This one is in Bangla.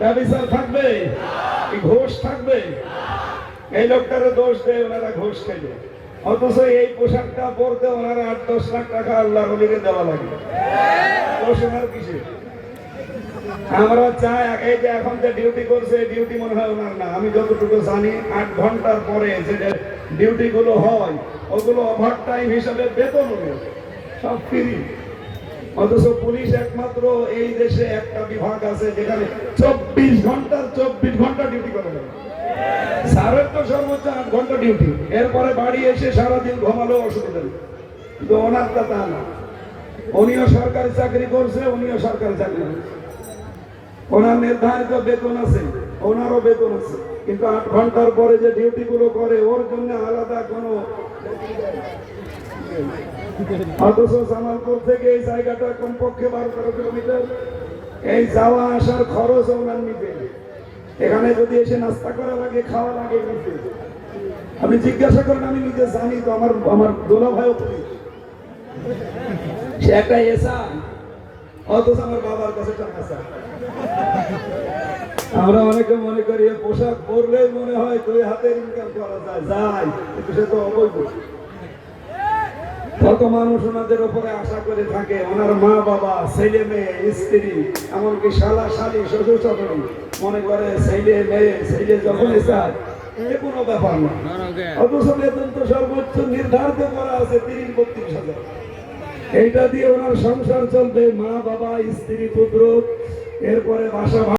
ব্যবচার থাকবে ঘোষ থাকবে। এই লোকটারে দোষ দেয়, ওনারা ঘোষ খেলে। অথচ এই পোশাকটা পরতে ওনারা আট, দশ লাখ টাকা আল্লাহ রলিকে দেওয়া লাগে। দোষ কিসে আমরা চাই এই যে এখন যে ডিউটি করছে ডিউটি মনে হয় ওনার না। আমি যতটুকু জানি, আট ঘণ্টার পরে যে ডিউটি গুলো হয়, ওগুলো ওভার টাইম হিসাবে বেতন সব ফ্রি অথচ পুলিশ একমাত্র এই দেশে একটা বিভাগ আছে যেখানে চব্বিশ ঘণ্টার চব্বিশ ঘণ্টা ডিউটি করে দেবে স্যারের তো সর্বোচ্চ আট ঘণ্টা ডিউটি এরপরে বাড়ি এসে সারাদিন ঘুমালেও অসুবিধা নেই। কিন্তু ওনারটা তা না। উনিও সরকারি চাকরি করছে, উনিও সরকারি চাকরি করছে। ওনার নির্ধারিত বেতন আছে, ওনারও বেতন আছে। কিন্তু আট ঘণ্টার পরে যে ডিউটি গুলো করে, ওর জন্য আলাদা কোনো জামালপুর থেকে এই জায়গাটা কমপক্ষে বারো তেরো কিলোমিটার। এই যাওয়া আসার খরচ ওনার নিতে। এখানে যদি এসে নাস্তা করা লাগে খাওয়া লাগে নিতে। আপনি জিজ্ঞাসা করেন, আমি নিজে জানি তো, আমার আমার দোলা ভাইও সে একটা এসা, অথচ আমার বাবার কাছে টাকা আমরা অনেকে মনে করি পোশাক পরলেই মনে হয় দুই হাতের ইনকাম করা যায়। যায় সে তো অবৈধ। কত মানুষ ওনাদের উপরে আশা করে থাকে? ওনার মা বাবা ছেলে মেয়ে, স্ত্রী, এমনকি শালা, শালি, শ্বশুর শাশুড়ি মনে করে ছেলে মেয়ে, ছেলে যখনই চায় ব্যাপার না। অথচ এইটা দিয়ে ওনার সংসার চলবে। মা বাবা স্ত্রী, পুত্র, এরপরে বাসা